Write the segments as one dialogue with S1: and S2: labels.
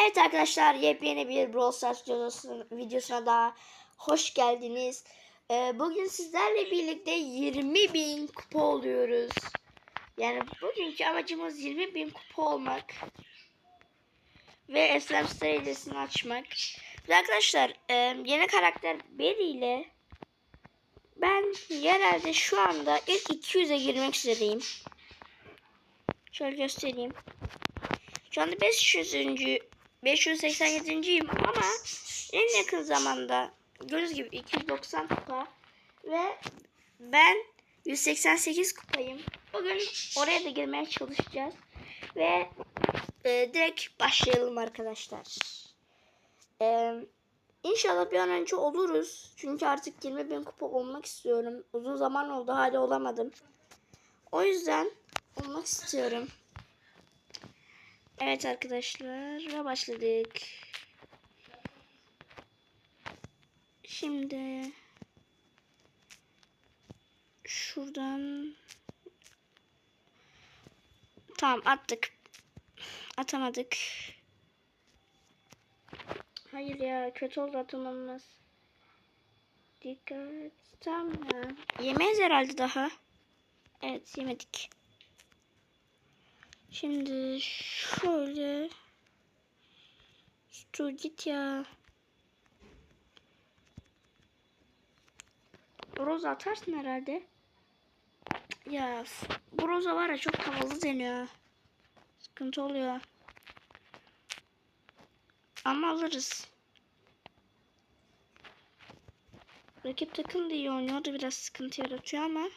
S1: Evet arkadaşlar yepyeni bir Brawl Stars videosuna, daha hoş geldiniz. Ee, bugün sizlerle birlikte 20 bin kupa oluyoruz. Yani bugünkü amacımız 20 bin kupa olmak. Ve Eslem Star açmak. Ve arkadaşlar e, yeni karakter Berry ile ben genelde şu anda ilk 200'e girmek üzereyim. Şöyle göstereyim. Şu anda 500. 587.yim ama en yakın zamanda gördüğünüz gibi 290 kupa ve ben 188 kupayım. Bugün oraya da girmeye çalışacağız ve e, direkt başlayalım arkadaşlar. E, İnşallah bir an önce oluruz. Çünkü artık 20 bin kupa olmak istiyorum. Uzun zaman oldu hala olamadım. O yüzden olmak istiyorum. Evet arkadaşlar ve başladık. Şimdi şuradan tamam attık. Atamadık. Hayır ya kötü oldu atılmamız. Dikkat. Tamam. Yemeyiz herhalde daha. Evet yemedik. Şimdi şöyle Stu git ya. Roza atarsın herhalde. Ya bu Roza var ya çok havalı deniyor. Sıkıntı oluyor. Ama alırız. Rakip takım da iyi oynuyor da biraz sıkıntı yaratıyor ama.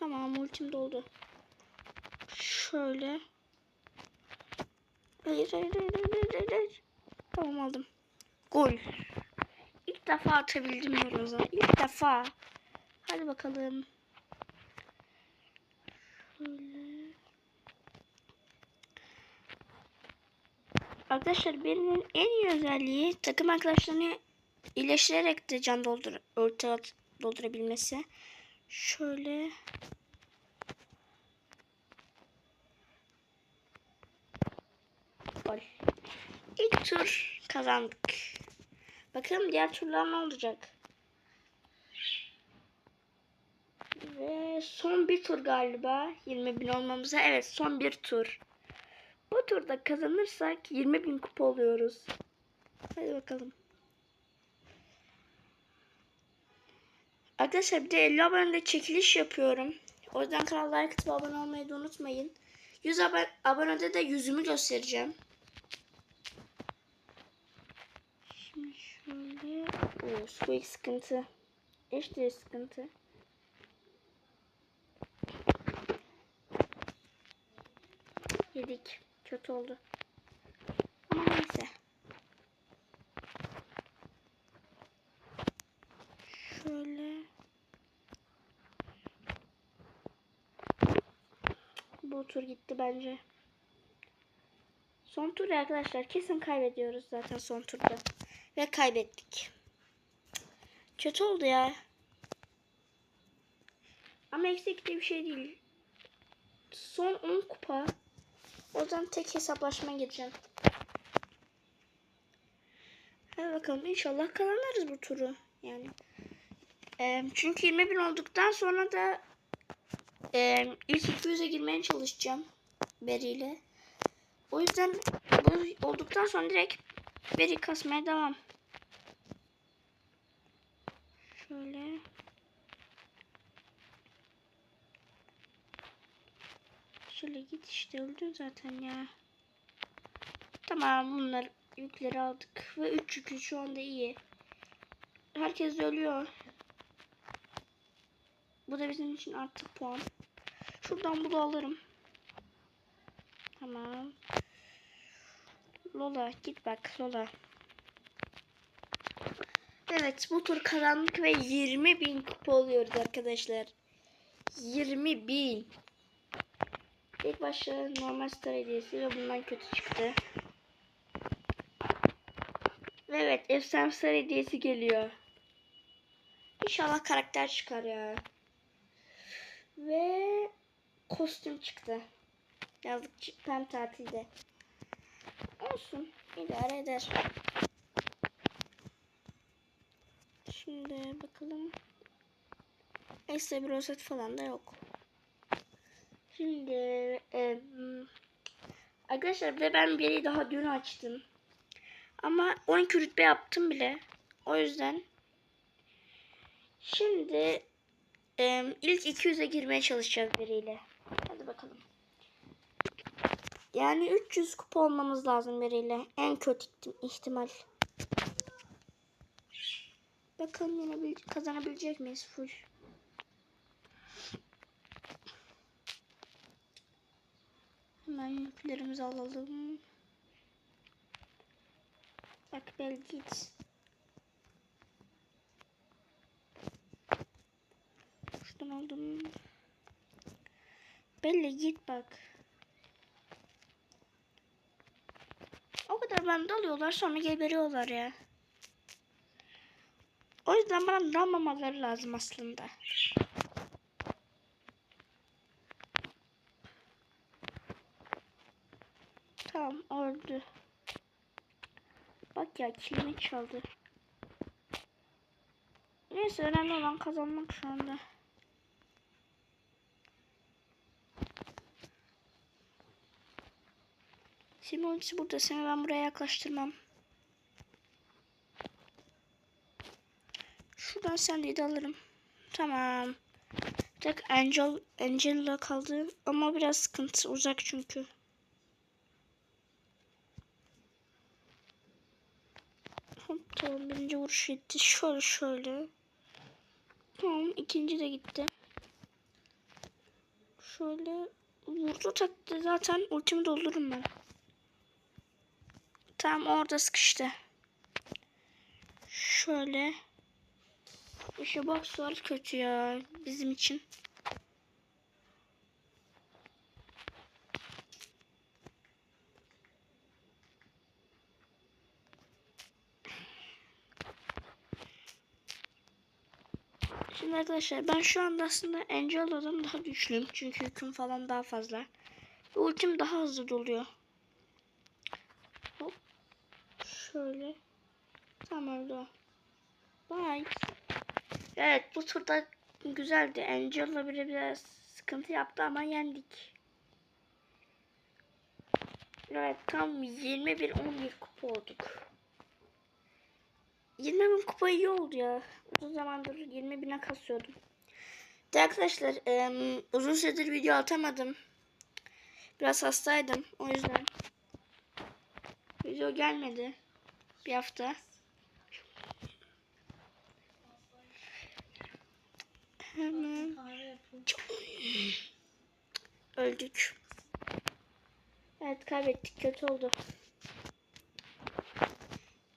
S1: Tamam ultim doldu. Şöyle. Hayır hayır hayır hayır hayır. Tamam aldım. Gol. İlk defa atabildim Yoroz'a. İlk defa. Hadi bakalım. Şöyle. Arkadaşlar benim en iyi özelliği takım arkadaşlarını iyileştirerek de can doldur orta doldurabilmesi. Şöyle Gol. İlk tur kazandık. Bakalım diğer turlar ne olacak? Ve son bir tur galiba. 20 bin olmamıza. Evet son bir tur. Bu turda kazanırsak 20 bin kupa oluyoruz. Hadi bakalım. Arkadaşlar bir de 50 abonede çekiliş yapıyorum. O yüzden kanala like atıp abone olmayı da unutmayın. 100 ab abonede de yüzümü göstereceğim. Şimdi şöyle. Oo, Squeak sıkıntı. İşte sıkıntı. Yedik. Kötü oldu. Ama neyse. Şöyle. Bu tur gitti bence. Son tur arkadaşlar. Kesin kaybediyoruz zaten son turda. Ve kaybettik. Kötü oldu ya. Ama eksik de bir şey değil. Son 10 kupa. O yüzden tek hesaplaşma gireceğim. Hadi bakalım inşallah kazanırız bu turu. Yani. E, çünkü 20 bin olduktan sonra da e, ilk 200'e girmeye çalışacağım. Beriyle. O yüzden bu olduktan sonra direkt beri kasmaya devam. Şöyle. Şöyle git işte öldün zaten ya. Tamam bunlar yükleri aldık. Ve 3 yükü şu anda iyi. Herkes ölüyor. Bu da bizim için artık puan. Şuradan bunu alırım. Tamam. Lola git bak Lola. Evet bu tur kazandık ve 20 bin kupa oluyoruz arkadaşlar. 20 bin. İlk başta normal star hediyesi ve bundan kötü çıktı. Ve evet efsane star hediyesi geliyor. İnşallah karakter çıkar ya. Ve kostüm çıktı. Yazlık hem tatilde. Olsun. idare eder. Şimdi bakalım. Ekstra bir rozet falan da yok. Şimdi e, arkadaşlar bir ben biri daha dün açtım. Ama 12 rütbe yaptım bile. O yüzden şimdi e, ilk 200'e girmeye çalışacağız biriyle. Hadi bakalım. Yani 300 kupa olmamız lazım biriyle. En kötü ihtimal. Bakalım yine bil- kazanabilecek miyiz full. Hemen yüklerimizi alalım. Bak bel git. Aldım. Belli git bak. O kadar bana dalıyorlar sonra geberiyorlar ya. O yüzden bana dalmamaları lazım aslında. Tamam öldü. Bak ya kilimi çaldı. Neyse önemli olan kazanmak şu anda. Şimdi ultisi burada. Seni ben buraya yaklaştırmam. Şuradan sen de alırım. Tamam. Tek Angel, Angela kaldı. Ama biraz sıkıntı. Uzak çünkü. Hop tamam birinci vuruş gitti. Şöyle şöyle. Tamam ikinci de gitti. Şöyle vurdu taktı zaten ultimi doldururum ben. Tam orada sıkıştı. Şöyle. İşte bokslar kötü ya bizim için. Şimdi arkadaşlar ben şu anda aslında Angela'dan daha güçlüyüm. Çünkü yüküm falan daha fazla. Ve ultim daha hızlı doluyor. Hop. Şöyle. Tamam o. Bye. Evet bu turda güzeldi. Angela bile biraz sıkıntı yaptı ama yendik. Evet tam 21 11 kupa olduk. 20 bin kupa iyi oldu ya. Uzun zamandır 20 bine kasıyordum. De arkadaşlar em, uzun süredir video atamadım. Biraz hastaydım o yüzden. Video gelmedi. Bir hafta. Hemen. Öldük. Evet kaybettik. Kötü oldu.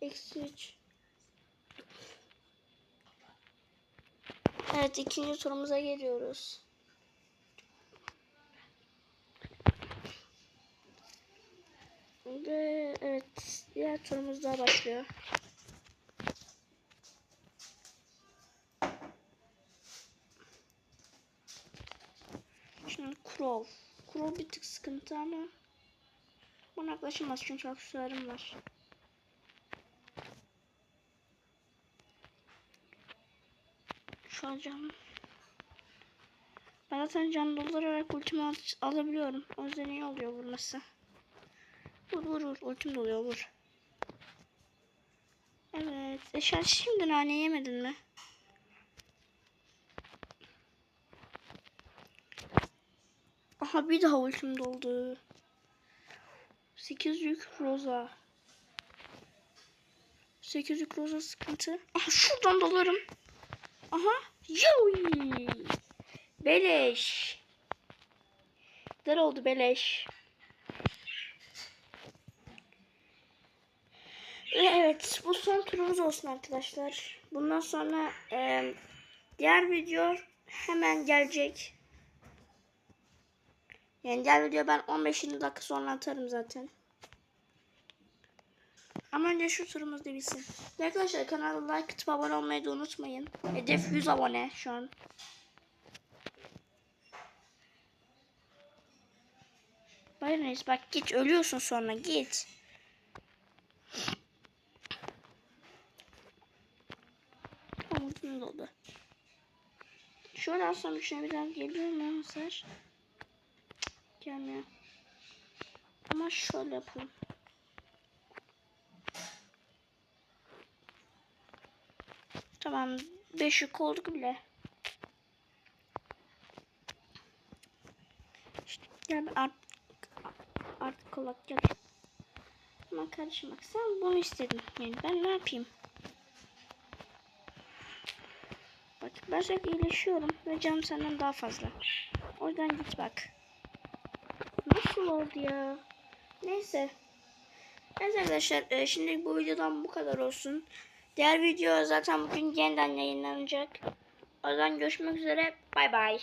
S1: Eksi 3. Evet ikinci turumuza geliyoruz. Ve evet başlıyor. Şimdi Crow. Crow bir tık sıkıntı ama buna yaklaşamaz çünkü aksesuarım var. Şu an can. Ben zaten can doldurarak ultimi al alabiliyorum. O yüzden iyi oluyor vurması. Vur vur vur. Ultim doluyor vur. Evet. E sen şimdi nane yemedin mi? Aha bir daha ultim doldu. 8 yük roza. 8 yük roza sıkıntı. Aha şuradan dolarım. Aha. Yoy. Beleş. Güzel oldu beleş. Evet bu son turumuz olsun arkadaşlar. Bundan sonra e, diğer video hemen gelecek. Yani diğer video ben 15-20 dakika sonra atarım zaten. Ama önce şu turumuz da Arkadaşlar kanala like atıp abone olmayı da unutmayın. Hedef 100 abone şu an. Bayram Reis bak git ölüyorsun sonra git. Uzun oldu. Şöyle alsam şuna biraz geliyor mu hasar? Gelmiyor. Ama şöyle yapalım. Tamam 5 yük olduk bile. İşte gel artık artık kolak gel. Ama kardeşim bak sen bunu istedin. Yani ben ne yapayım? Ben sürekli iyileşiyorum ve canım senden daha fazla. O yüzden git bak. Nasıl oldu ya? Neyse. Evet arkadaşlar e, şimdi bu videodan bu kadar olsun. Diğer video zaten bugün yeniden yayınlanacak. O zaman görüşmek üzere. Bay bay.